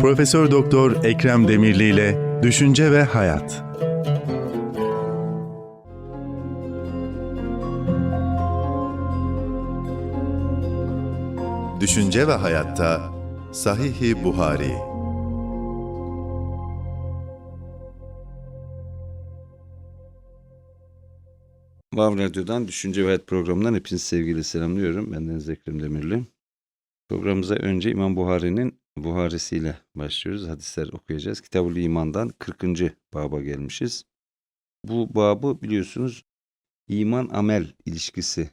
Profesör Doktor Ekrem Demirli ile Düşünce ve Hayat. Düşünce ve Hayatta Sahih-i Buhari Vav Radyo'dan Düşünce ve Hayat programından hepinizi sevgiyle selamlıyorum. Bendeniz Ekrem Demirli. Programımıza önce İmam Buhari'nin Buharisiyle başlıyoruz. Hadisler okuyacağız. Kitab-ül İman'dan 40. baba gelmişiz. Bu babı biliyorsunuz iman amel ilişkisi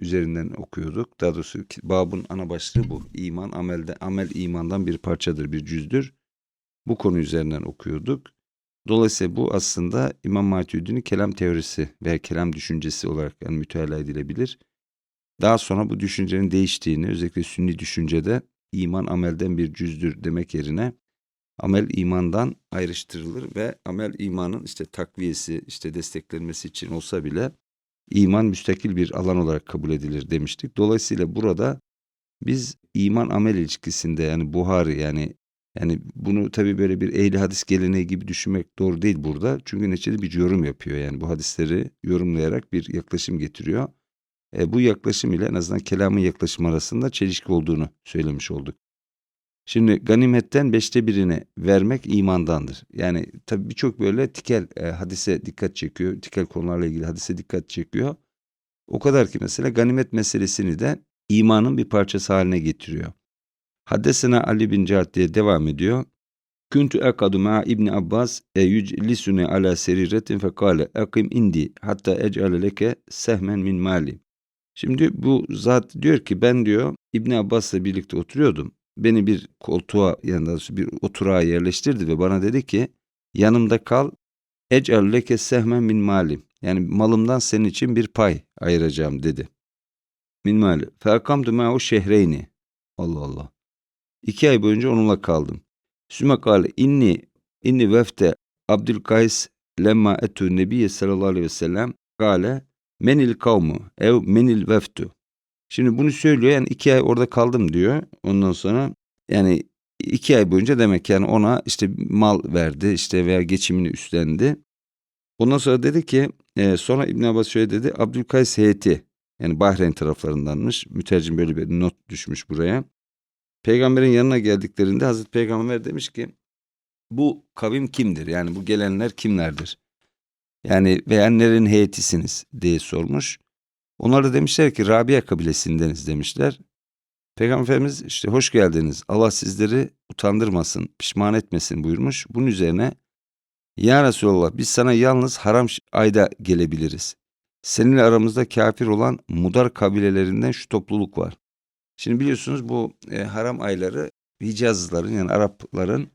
üzerinden okuyorduk. Daha doğrusu babın ana başlığı bu. İman amelde amel imandan bir parçadır, bir cüzdür. Bu konu üzerinden okuyorduk. Dolayısıyla bu aslında İmam Maturidi'nin kelam teorisi veya kelam düşüncesi olarak yani edilebilir. Daha sonra bu düşüncenin değiştiğini özellikle sünni düşüncede iman amelden bir cüzdür demek yerine amel imandan ayrıştırılır ve amel imanın işte takviyesi işte desteklenmesi için olsa bile iman müstakil bir alan olarak kabul edilir demiştik. Dolayısıyla burada biz iman amel ilişkisinde yani Buhari yani yani bunu tabii böyle bir ehli hadis geleneği gibi düşünmek doğru değil burada. Çünkü neticede bir yorum yapıyor. Yani bu hadisleri yorumlayarak bir yaklaşım getiriyor. E, bu yaklaşım ile en azından kelamın yaklaşım arasında çelişki olduğunu söylemiş olduk. Şimdi ganimetten beşte birini vermek imandandır. Yani tabii birçok böyle tikel e, hadise dikkat çekiyor. Tikel konularla ilgili hadise dikkat çekiyor. O kadar ki mesela ganimet meselesini de imanın bir parçası haline getiriyor. Haddesena Ali bin Cahd diye devam ediyor. Kuntu ekadu ma İbn Abbas e yüclisune ala seriretin fekale ekim indi hatta ec'ale leke sehmen min mali. Şimdi bu zat diyor ki ben diyor İbn Abbas'la birlikte oturuyordum. Beni bir koltuğa yani bir oturağa yerleştirdi ve bana dedi ki yanımda kal ec'al leke sehmen min mali. Yani malımdan senin için bir pay ayıracağım dedi. Min mali. Feakamtu ma'u şehreyni. Allah Allah. İki ay boyunca onunla kaldım. Kâle inni inni vefte Abdülkays lemma etü nebiye sallallahu aleyhi ve sellem kâle menil kavmu ev menil veftu. Şimdi bunu söylüyor yani iki ay orada kaldım diyor. Ondan sonra yani iki ay boyunca demek yani ona işte mal verdi işte veya geçimini üstlendi. Ondan sonra dedi ki e, sonra İbn Abbas şöyle dedi Abdülkays heyeti yani Bahreyn taraflarındanmış. Mütercim böyle bir not düşmüş buraya. Peygamberin yanına geldiklerinde Hazreti Peygamber demiş ki bu kavim kimdir? Yani bu gelenler kimlerdir? Yani veya nerenin heyetisiniz diye sormuş. Onlar da demişler ki Rabia kabilesindeniz demişler. Peygamber Efendimiz işte hoş geldiniz. Allah sizleri utandırmasın, pişman etmesin buyurmuş. Bunun üzerine Ya Resulallah biz sana yalnız haram ayda gelebiliriz. Seninle aramızda kafir olan Mudar kabilelerinden şu topluluk var. Şimdi biliyorsunuz bu e, haram ayları Hicazlıların yani Arapların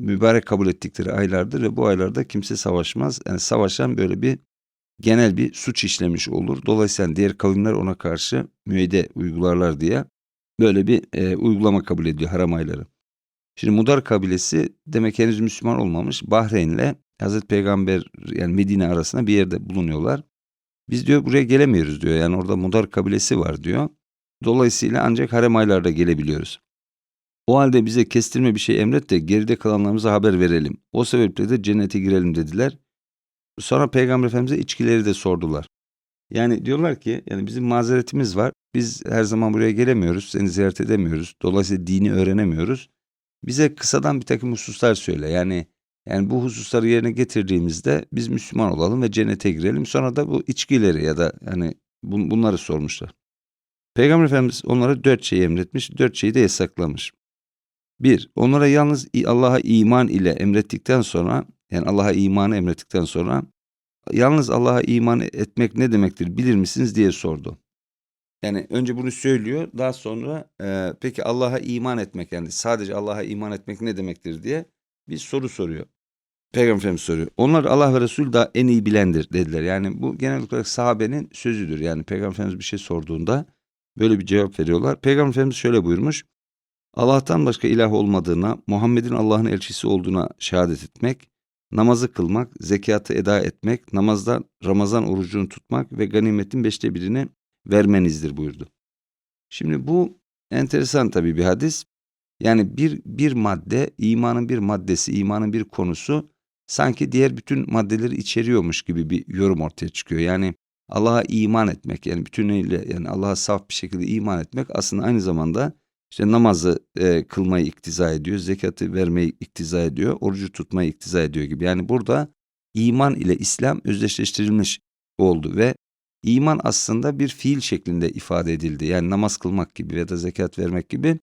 mübarek kabul ettikleri aylardır ve bu aylarda kimse savaşmaz. Yani savaşan böyle bir genel bir suç işlemiş olur. Dolayısıyla diğer kavimler ona karşı müeyyide uygularlar diye böyle bir e, uygulama kabul ediyor haram ayları. Şimdi Mudar kabilesi demek henüz Müslüman olmamış Bahreyn'le Hazreti Peygamber yani Medine arasında bir yerde bulunuyorlar. Biz diyor buraya gelemiyoruz diyor. Yani orada Mudar kabilesi var diyor. Dolayısıyla ancak harem aylarda gelebiliyoruz. O halde bize kestirme bir şey emret de geride kalanlarımıza haber verelim. O sebeple de cennete girelim dediler. Sonra Peygamber Efendimiz'e içkileri de sordular. Yani diyorlar ki yani bizim mazeretimiz var. Biz her zaman buraya gelemiyoruz. Seni ziyaret edemiyoruz. Dolayısıyla dini öğrenemiyoruz. Bize kısadan bir takım hususlar söyle. Yani yani bu hususları yerine getirdiğimizde biz Müslüman olalım ve cennete girelim. Sonra da bu içkileri ya da hani bun- bunları sormuşlar. Peygamber Efendimiz onlara dört şey emretmiş, dört şeyi de yasaklamış. Bir, onlara yalnız Allah'a iman ile emrettikten sonra, yani Allah'a imanı emrettikten sonra, yalnız Allah'a iman etmek ne demektir bilir misiniz diye sordu. Yani önce bunu söylüyor, daha sonra e, peki Allah'a iman etmek yani sadece Allah'a iman etmek ne demektir diye bir soru soruyor. Peygamber Efendimiz soruyor. Onlar Allah ve Resul daha en iyi bilendir dediler. Yani bu genel olarak sahabenin sözüdür. Yani Peygamber Efendimiz bir şey sorduğunda böyle bir cevap veriyorlar. Peygamber Efendimiz şöyle buyurmuş. Allah'tan başka ilah olmadığına, Muhammed'in Allah'ın elçisi olduğuna şehadet etmek, namazı kılmak, zekatı eda etmek, namazda Ramazan orucunu tutmak ve ganimetin beşte birini vermenizdir buyurdu. Şimdi bu enteresan tabii bir hadis. Yani bir bir madde, imanın bir maddesi, imanın bir konusu sanki diğer bütün maddeleri içeriyormuş gibi bir yorum ortaya çıkıyor. Yani Allah'a iman etmek yani bütünüyle yani Allah'a saf bir şekilde iman etmek aslında aynı zamanda işte namazı e, kılmayı iktiza ediyor, zekatı vermeyi iktiza ediyor, orucu tutmayı iktiza ediyor gibi. Yani burada iman ile İslam özdeşleştirilmiş oldu ve iman aslında bir fiil şeklinde ifade edildi. Yani namaz kılmak gibi ya da zekat vermek gibi.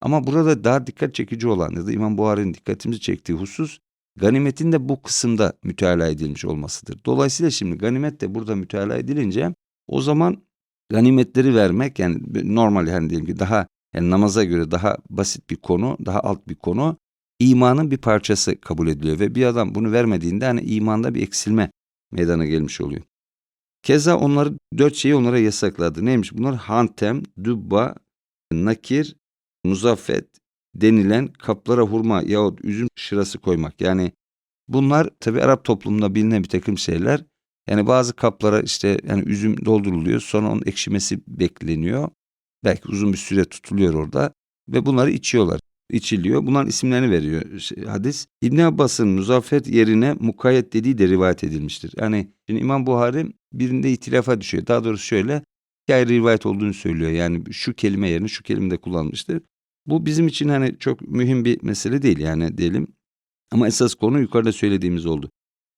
Ama burada daha dikkat çekici olan ya da İmam Buhari'nin dikkatimizi çektiği husus ganimetin de bu kısımda müteala edilmiş olmasıdır. Dolayısıyla şimdi ganimet de burada müteala edilince o zaman ganimetleri vermek yani normal yani diyelim ki daha yani namaza göre daha basit bir konu, daha alt bir konu imanın bir parçası kabul ediliyor ve bir adam bunu vermediğinde hani imanda bir eksilme meydana gelmiş oluyor. Keza onları dört şeyi onlara yasakladı. Neymiş bunlar? Hantem, dübba, nakir, muzaffet denilen kaplara hurma yahut üzüm şırası koymak. Yani bunlar tabi Arap toplumunda bilinen bir takım şeyler. Yani bazı kaplara işte yani üzüm dolduruluyor sonra onun ekşimesi bekleniyor. Belki uzun bir süre tutuluyor orada ve bunları içiyorlar. içiliyor. Bunların isimlerini veriyor hadis. İbn Abbas'ın muzaffet yerine mukayyet dediği de rivayet edilmiştir. Yani şimdi İmam Buhari birinde itilafa düşüyor. Daha doğrusu şöyle iki ayrı rivayet olduğunu söylüyor. Yani şu kelime yerine şu kelime de kullanmıştır. Bu bizim için hani çok mühim bir mesele değil yani diyelim. Ama esas konu yukarıda söylediğimiz oldu.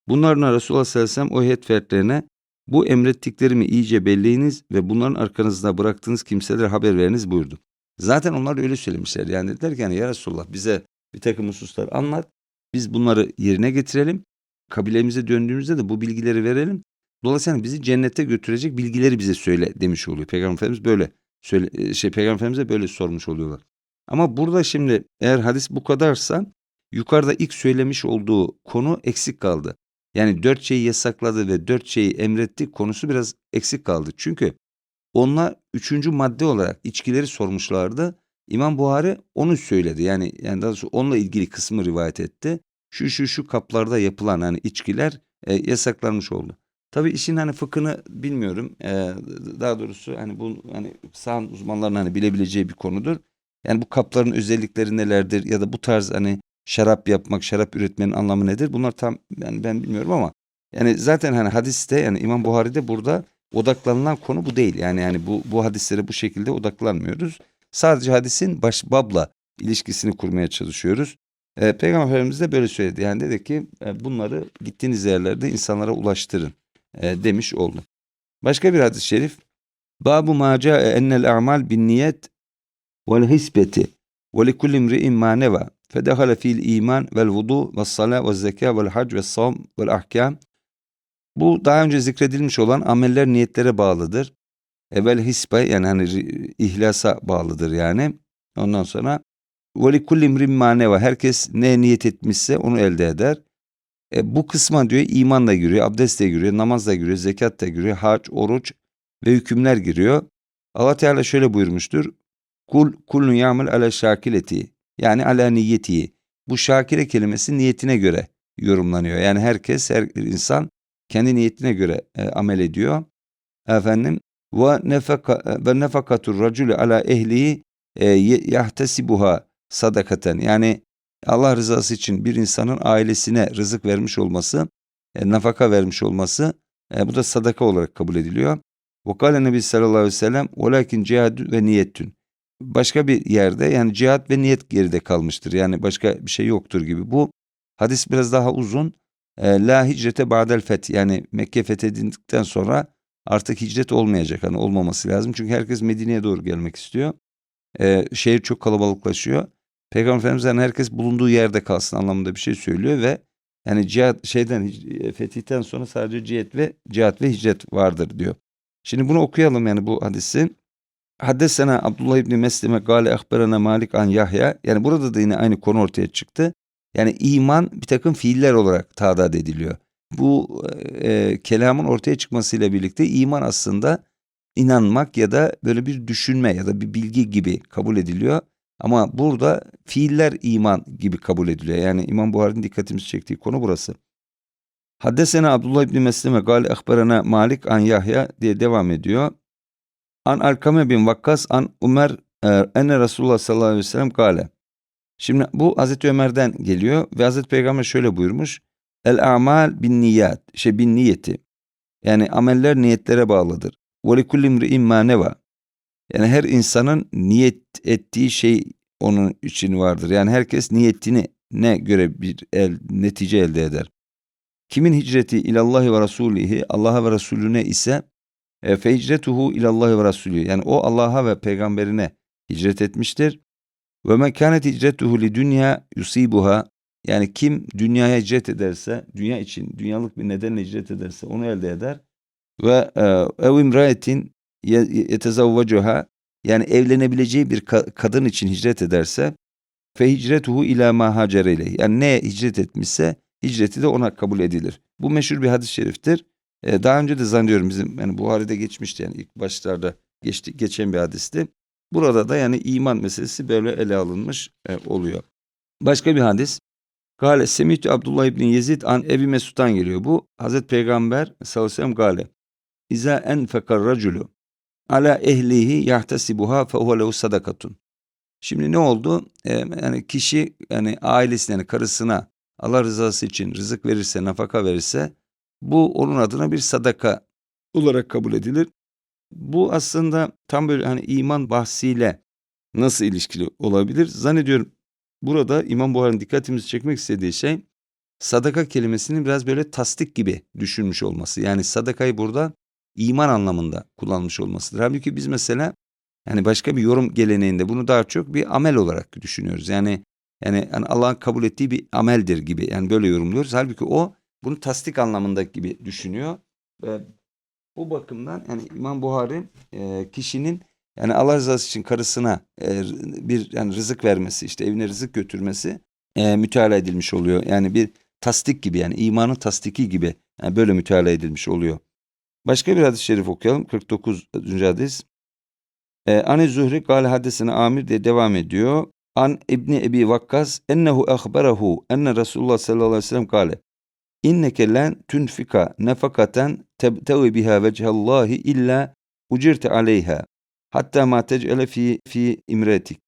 Bunların Resulullah sallallahu aleyhi o heyet fertlerine bu emrettiklerimi iyice belleyiniz ve bunların arkanızda bıraktığınız kimselere haber veriniz buyurdu. Zaten onlar öyle söylemişler. Yani dediler ki yani ya Resulullah bize bir takım hususlar anlat. Biz bunları yerine getirelim. Kabilemize döndüğümüzde de bu bilgileri verelim. Dolayısıyla bizi cennete götürecek bilgileri bize söyle demiş oluyor. Peygamber Efendimiz böyle söyle, şey Peygamber Efendimiz'e böyle sormuş oluyorlar. Ama burada şimdi eğer hadis bu kadarsa yukarıda ilk söylemiş olduğu konu eksik kaldı. Yani dört şeyi yasakladı ve dört şeyi emretti konusu biraz eksik kaldı. Çünkü onlar üçüncü madde olarak içkileri sormuşlardı. İmam Buhari onu söyledi. Yani yani daha doğrusu onunla ilgili kısmı rivayet etti. Şu şu şu kaplarda yapılan hani içkiler e, yasaklanmış oldu. Tabii işin hani fıkhını bilmiyorum. E, daha doğrusu hani bu hani sağ uzmanların hani bilebileceği bir konudur. Yani bu kapların özellikleri nelerdir ya da bu tarz hani şarap yapmak, şarap üretmenin anlamı nedir? Bunlar tam yani ben bilmiyorum ama yani zaten hani hadiste yani İmam Buhari'de burada odaklanılan konu bu değil. Yani yani bu bu hadislere bu şekilde odaklanmıyoruz. Sadece hadisin baş babla ilişkisini kurmaya çalışıyoruz. Ee, Peygamber Efendimiz de böyle söyledi. Yani dedi ki e, bunları gittiğiniz yerlerde insanlara ulaştırın e, demiş oldu. Başka bir hadis-i şerif. Babu ma ca'e ennel a'mal bin niyet vel hisbeti iman vel vudu ve sala ve zeka vel hac ve savm vel ahkam bu daha önce zikredilmiş olan ameller niyetlere bağlıdır. Evvel hisbe yani hani ihlasa bağlıdır yani. Ondan sonra veli kullimrim maneva herkes ne niyet etmişse onu elde eder. E, bu kısma diyor iman da giriyor, abdest de giriyor, namaz da giriyor, zekat da giriyor, hac, oruç ve hükümler giriyor. Allah Teala şöyle buyurmuştur. Kul kulun yamul ala şakileti yani ala niyeti. Bu şakire kelimesi niyetine göre yorumlanıyor. Yani herkes, her insan kendi niyetine göre e, amel ediyor. Efendim ve nefaka ve nefakatur raculi ala ehlihi e, yahtesibuha sadakaten. Yani Allah rızası için bir insanın ailesine rızık vermiş olması, e, nafaka vermiş olması e, bu da sadaka olarak kabul ediliyor. Ve kâle Nebi sallallahu aleyhi ve sellem velakin cihad ve niyettün. Başka bir yerde yani cihat ve niyet geride kalmıştır. Yani başka bir şey yoktur gibi. Bu hadis biraz daha uzun. E, la hicrete ba'del feth yani Mekke fethedildikten sonra artık hicret olmayacak. Hani olmaması lazım. Çünkü herkes Medine'ye doğru gelmek istiyor. E, şehir çok kalabalıklaşıyor. Peygamber Efendimiz yani herkes bulunduğu yerde kalsın anlamında bir şey söylüyor ve yani cihat şeyden fetihten sonra sadece cihat ve cihat ve hicret vardır diyor. Şimdi bunu okuyalım yani bu hadisi. Haddesena Abdullah İbni Mesleme gale ahberana Malik an Yahya. Yani burada da yine aynı konu ortaya çıktı. Yani iman bir takım fiiller olarak tadat ediliyor. Bu e, kelamın ortaya çıkmasıyla birlikte iman aslında inanmak ya da böyle bir düşünme ya da bir bilgi gibi kabul ediliyor. Ama burada fiiller iman gibi kabul ediliyor. Yani İmam Buhari'nin dikkatimizi çektiği konu burası. Haddesena Abdullah İbni Mesleme gal ehberana Malik an Yahya diye devam ediyor. An Alkame bin Vakkas an Umer enne Resulullah sallallahu aleyhi ve sellem gale. Şimdi bu Hazreti Ömer'den geliyor ve Hazreti Peygamber şöyle buyurmuş. El amal bin niyat, şey bin niyeti. Yani ameller niyetlere bağlıdır. Ve li kulli imri'in. Yani her insanın niyet ettiği şey onun için vardır. Yani herkes niyetini ne göre bir el, netice elde eder. Kimin hicreti ilallahi ve rasulihi Allah'a ve Resulüne ise e, fe hicretuhu ilallahi ve rasulü. Yani o Allah'a ve peygamberine hicret etmiştir. Ve men kânet hicretuhu li dünya yusibuha. Yani kim dünyaya hicret ederse, dünya için dünyalık bir nedenle hicret ederse onu elde eder. Ve e, ev imraetin yetezavvacuha yani evlenebileceği bir ka- kadın için hicret ederse fe hicretuhu ila ma ileyh. Yani neye hicret etmişse hicreti de ona kabul edilir. Bu meşhur bir hadis-i şeriftir. Ee, daha önce de zannediyorum bizim yani Buhari'de geçmişti yani ilk başlarda geçti, geçen bir hadisti. Burada da yani iman meselesi böyle ele alınmış e, oluyor. Başka bir hadis. Gale Semitü Abdullah İbni Yezid an Ebi Mesud'dan geliyor. Bu Hazreti Peygamber sallallahu aleyhi ve sellem gale. İza enfekar raculu ala ehlihi yahtasibuha fe huve lehu sadakatun. Şimdi ne oldu? Ee, yani kişi yani ailesine yani karısına Allah rızası için rızık verirse, nafaka verirse bu onun adına bir sadaka olarak kabul edilir. Bu aslında tam böyle hani iman bahsiyle nasıl ilişkili olabilir? Zannediyorum burada İmam Buhari'nin dikkatimizi çekmek istediği şey sadaka kelimesinin biraz böyle tasdik gibi düşünmüş olması. Yani sadakayı burada iman anlamında kullanmış olmasıdır. Halbuki biz mesela yani başka bir yorum geleneğinde bunu daha çok bir amel olarak düşünüyoruz. Yani yani, yani Allah'ın kabul ettiği bir ameldir gibi. Yani böyle yorumluyoruz. Halbuki o bunu tasdik anlamında gibi düşünüyor. Ve bu bakımdan yani İmam Buhari e, kişinin yani Allah rızası için karısına e, bir yani rızık vermesi, işte evine rızık götürmesi e, müteala edilmiş oluyor. Yani bir tasdik gibi yani imanın tasdiki gibi yani böyle müteala edilmiş oluyor. Başka bir hadis-i şerif okuyalım. 49. hadis. E, Ani Zuhri gale hadesine amir diye devam ediyor. An İbni Ebi Vakkas ennehu ahbarahu enne Resulullah sallallahu aleyhi ve sellem gale. İnneke len tunfika nefakaten tebtevi biha vecehallahi illa ucirte aleyha. Hatta ma tec'ele fi, fi imretik.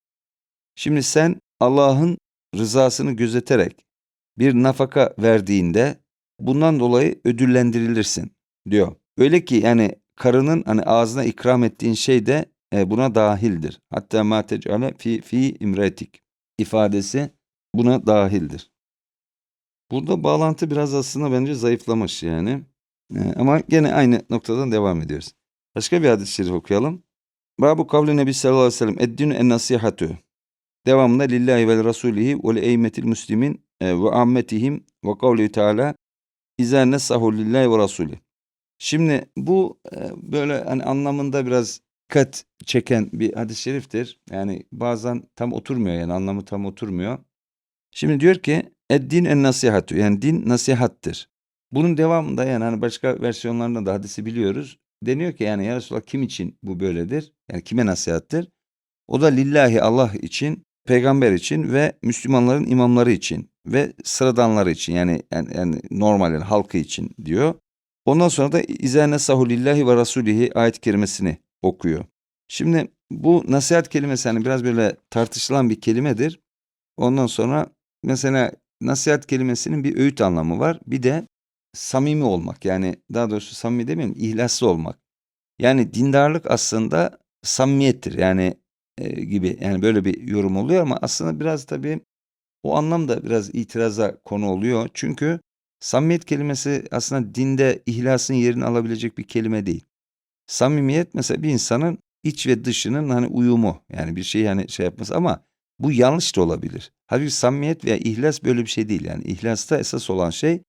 Şimdi sen Allah'ın rızasını gözeterek bir nafaka verdiğinde bundan dolayı ödüllendirilirsin diyor. Öyle ki yani karının hani ağzına ikram ettiğin şey de e, buna dahildir. Hatta ma tec'ale fi, fi imretik ifadesi buna dahildir. Burada bağlantı biraz aslında bence zayıflamış yani. E, ama gene aynı noktadan devam ediyoruz. Başka bir hadis-i şerif okuyalım. Babu kavli Nebi sallallahu aleyhi ve sellem eddinu en nasihatü. Devamında lillahi ve rasulihi ve li eymetil muslimin e, ve ammetihim ve kavli teala İza nesahu lillahi ve rasuli. Şimdi bu e, böyle hani anlamında biraz dikkat çeken bir hadis-i şeriftir. Yani bazen tam oturmuyor yani anlamı tam oturmuyor. Şimdi diyor ki eddin en nasihatü yani din nasihattır. Bunun devamında yani hani başka versiyonlarında da hadisi biliyoruz. Deniyor ki yani ya Resulallah kim için bu böyledir? Yani kime nasihattir? O da lillahi Allah için, peygamber için ve Müslümanların imamları için ve sıradanları için yani, yani, yani normal halkı için diyor. Ondan sonra da izâne sahulillahi ve rasulihi ayet kerimesini okuyor. Şimdi bu nasihat kelimesi hani biraz böyle tartışılan bir kelimedir. Ondan sonra mesela nasihat kelimesinin bir öğüt anlamı var. Bir de samimi olmak yani daha doğrusu samimi demeyeyim ihlaslı olmak. Yani dindarlık aslında samimiyettir yani e, gibi yani böyle bir yorum oluyor ama aslında biraz tabii o anlamda biraz itiraza konu oluyor. Çünkü samimiyet kelimesi aslında dinde ihlasın yerini alabilecek bir kelime değil. Samimiyet mesela bir insanın iç ve dışının hani uyumu yani bir şey hani şey yapması ama bu yanlış da olabilir. Halbuki samimiyet veya ihlas böyle bir şey değil yani ihlasta esas olan şey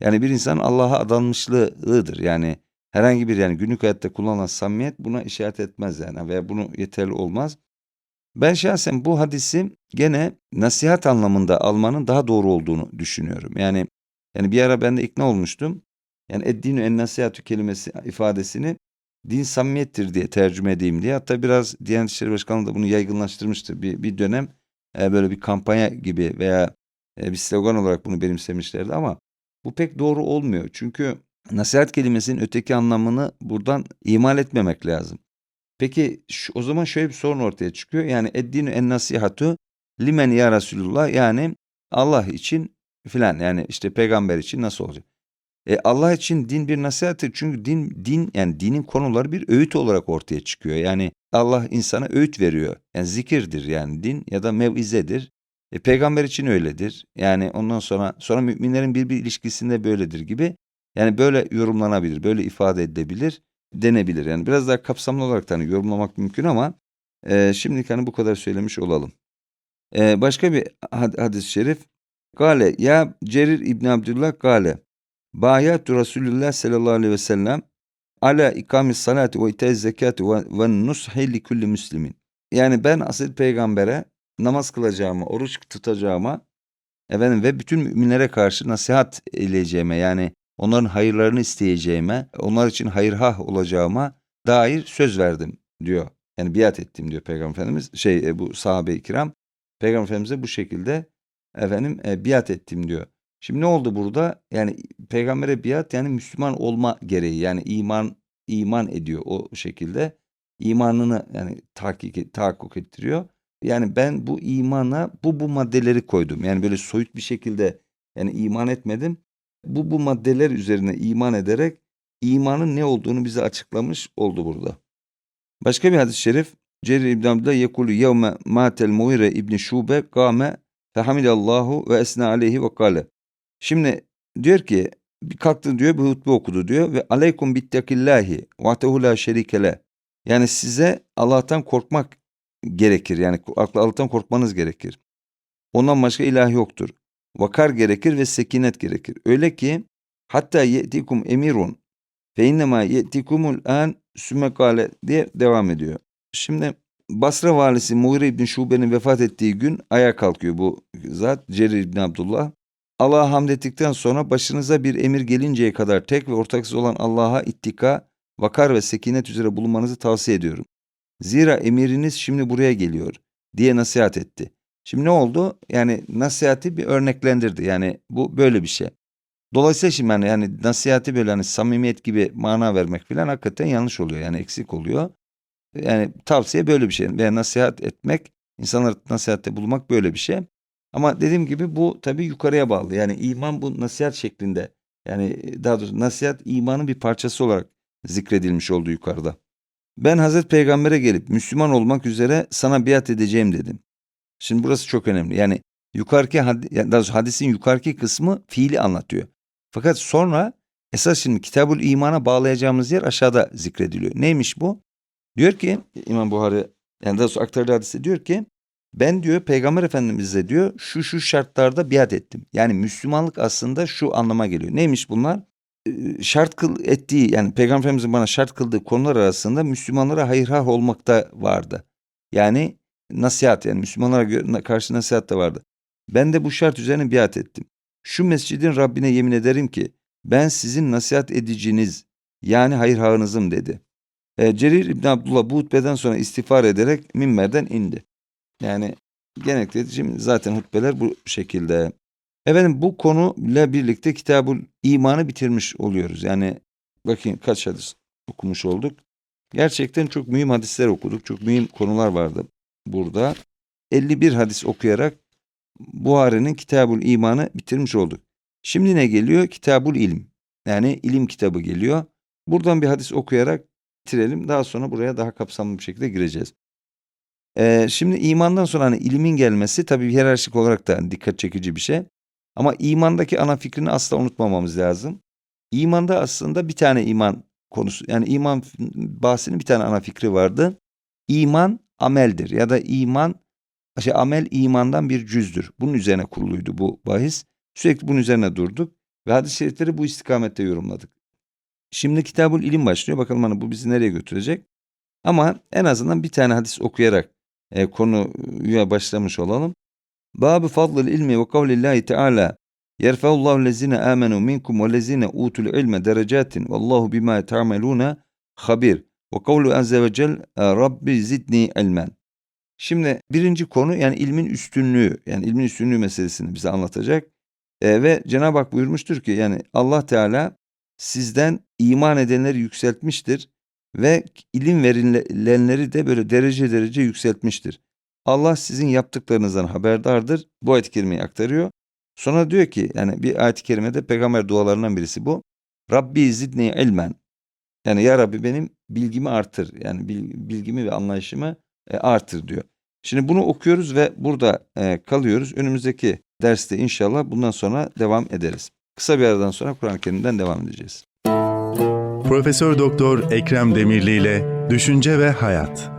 yani bir insanın Allah'a adanmışlığıdır. Yani herhangi bir yani günlük hayatta kullanılan samimiyet buna işaret etmez yani veya bunu yeterli olmaz. Ben şahsen bu hadisi gene nasihat anlamında almanın daha doğru olduğunu düşünüyorum. Yani yani bir ara ben de ikna olmuştum. Yani eddinu en nasihatü kelimesi ifadesini din samimiyettir diye tercüme edeyim diye. Hatta biraz Diyanet İşleri Başkanlığı da bunu yaygınlaştırmıştı. Bir, bir dönem e, böyle bir kampanya gibi veya e, bir slogan olarak bunu benimsemişlerdi ama bu pek doğru olmuyor. Çünkü nasihat kelimesinin öteki anlamını buradan imal etmemek lazım. Peki şu, o zaman şöyle bir sorun ortaya çıkıyor. Yani eddinu en nasihatu limen ya Resulullah yani Allah için filan yani işte peygamber için nasıl olacak? E Allah için din bir nasihattir. Çünkü din din yani dinin konuları bir öğüt olarak ortaya çıkıyor. Yani Allah insana öğüt veriyor. Yani zikirdir yani din ya da mevizedir. E, peygamber için öyledir. Yani ondan sonra sonra müminlerin bir bir ilişkisinde böyledir gibi. Yani böyle yorumlanabilir, böyle ifade edilebilir, denebilir. Yani biraz daha kapsamlı olarak hani yorumlamak mümkün ama e, şimdilik hani bu kadar söylemiş olalım. E, başka bir had- hadis-i şerif. Gale ya Cerir İbn Abdullah gale. Bayatu Resulullah sallallahu aleyhi ve sellem ala ikamis salati ve itaiz zekati ve, ve nushi li kulli müslimin. Yani ben asil peygambere namaz kılacağıma, oruç tutacağıma efendim ve bütün müminlere karşı nasihat edeceğime yani onların hayırlarını isteyeceğime, onlar için hayırhah olacağıma dair söz verdim diyor. Yani biat ettim diyor Peygamber Efendimiz. Şey e, bu sahabe-i kiram Peygamber Efendimiz'e bu şekilde efendim e, biat ettim diyor. Şimdi ne oldu burada? Yani peygambere biat yani Müslüman olma gereği yani iman iman ediyor o şekilde. imanını yani tahkik, tahakkuk ettiriyor. Yani ben bu imana bu bu maddeleri koydum. Yani böyle soyut bir şekilde yani iman etmedim. Bu bu maddeler üzerine iman ederek imanın ne olduğunu bize açıklamış oldu burada. Başka bir hadis-i şerif Cerir İbn Abdullah yekulu yevme matel Muire İbn Şube kâme fehamidallahu ve esna aleyhi ve kâle. Şimdi diyor ki kalktı diyor bir hutbe okudu diyor ve aleykum bittakillahi vahdehu la şerikele. Yani size Allah'tan korkmak gerekir. Yani Allah'tan korkmanız gerekir. Ondan başka ilah yoktur. Vakar gerekir ve sekinet gerekir. Öyle ki hatta yetikum emirun fe innema yetikumul an sümekale diye devam ediyor. Şimdi Basra valisi Mughire İbni Şube'nin vefat ettiği gün ayağa kalkıyor bu zat Cerir İbni Abdullah. Allah'a hamd ettikten sonra başınıza bir emir gelinceye kadar tek ve ortaksız olan Allah'a ittika, vakar ve sekinet üzere bulunmanızı tavsiye ediyorum. Zira emiriniz şimdi buraya geliyor diye nasihat etti. Şimdi ne oldu? Yani nasihati bir örneklendirdi. Yani bu böyle bir şey. Dolayısıyla şimdi yani, yani nasihati böyle hani samimiyet gibi mana vermek falan hakikaten yanlış oluyor. Yani eksik oluyor. Yani tavsiye böyle bir şey. Veya nasihat etmek, insanlara nasihatte bulunmak böyle bir şey. Ama dediğim gibi bu tabii yukarıya bağlı. Yani iman bu nasihat şeklinde. Yani daha doğrusu nasihat imanın bir parçası olarak zikredilmiş oldu yukarıda. Ben Hazreti Peygamber'e gelip Müslüman olmak üzere sana biat edeceğim dedim. Şimdi burası çok önemli. Yani yukarıki daha doğrusu hadisin yukarıki kısmı fiili anlatıyor. Fakat sonra esas şimdi Kitabul İman'a bağlayacağımız yer aşağıda zikrediliyor. Neymiş bu? Diyor ki İmam Buhari yani daha doğrusu aktardığı hadiste diyor ki ben diyor Peygamber Efendimiz'e diyor şu şu şartlarda biat ettim. Yani Müslümanlık aslında şu anlama geliyor. Neymiş bunlar? Ee, şart kıl ettiği yani Peygamber Efendimiz'in bana şart kıldığı konular arasında Müslümanlara hayırhah olmakta vardı. Yani nasihat yani Müslümanlara karşı nasihat da vardı. Ben de bu şart üzerine biat ettim. Şu mescidin Rabbine yemin ederim ki ben sizin nasihat ediciniz yani hayırhahınızım dedi. E, Cerir İbn Abdullah bu hutbeden sonra istiğfar ederek minberden indi. Yani genellikle şimdi zaten hutbeler bu şekilde. Efendim bu konuyla birlikte kitabul imanı bitirmiş oluyoruz. Yani bakın kaç hadis okumuş olduk. Gerçekten çok mühim hadisler okuduk. Çok mühim konular vardı burada. 51 hadis okuyarak Buhari'nin Kitabul İman'ı bitirmiş olduk. Şimdi ne geliyor? Kitabul İlm. Yani ilim kitabı geliyor. Buradan bir hadis okuyarak bitirelim. Daha sonra buraya daha kapsamlı bir şekilde gireceğiz. Ee, şimdi imandan sonra hani ilimin gelmesi tabii hiyerarşik olarak da dikkat çekici bir şey. Ama imandaki ana fikrini asla unutmamamız lazım. İmanda aslında bir tane iman konusu yani iman bahsinin bir tane ana fikri vardı. İman ameldir ya da iman şey amel imandan bir cüzdür. Bunun üzerine kuruluydu bu bahis. Sürekli bunun üzerine durduk ve hadis-i şerifleri bu istikamette yorumladık. Şimdi kitabul ilim başlıyor. Bakalım hani bu bizi nereye götürecek? Ama en azından bir tane hadis okuyarak e, konuya başlamış olalım. Babı fadlil ilmi ve kavlillahi teala yerfeullahu lezine amenu minkum ve lezine utul ilme derecatin vallahu bima ta'meluna habir ve kavlu azze ve cel rabbi zidni ilmen. Şimdi birinci konu yani ilmin üstünlüğü yani ilmin üstünlüğü meselesini bize anlatacak. E, ve Cenab-ı Hak buyurmuştur ki yani Allah Teala sizden iman edenleri yükseltmiştir ve ilim verilenleri de böyle derece derece yükseltmiştir. Allah sizin yaptıklarınızdan haberdardır. Bu ayet-i kerimeyi aktarıyor. Sonra diyor ki yani bir ayet-i kerimede peygamber dualarından birisi bu. Rabbi zidni ilmen. Yani ya Rabbi benim bilgimi artır. Yani bil- bilgimi ve anlayışımı e, artır diyor. Şimdi bunu okuyoruz ve burada e, kalıyoruz. Önümüzdeki derste inşallah bundan sonra devam ederiz. Kısa bir aradan sonra Kur'an-ı Kerim'den devam edeceğiz. Profesör Doktor Ekrem Demirli ile Düşünce ve Hayat.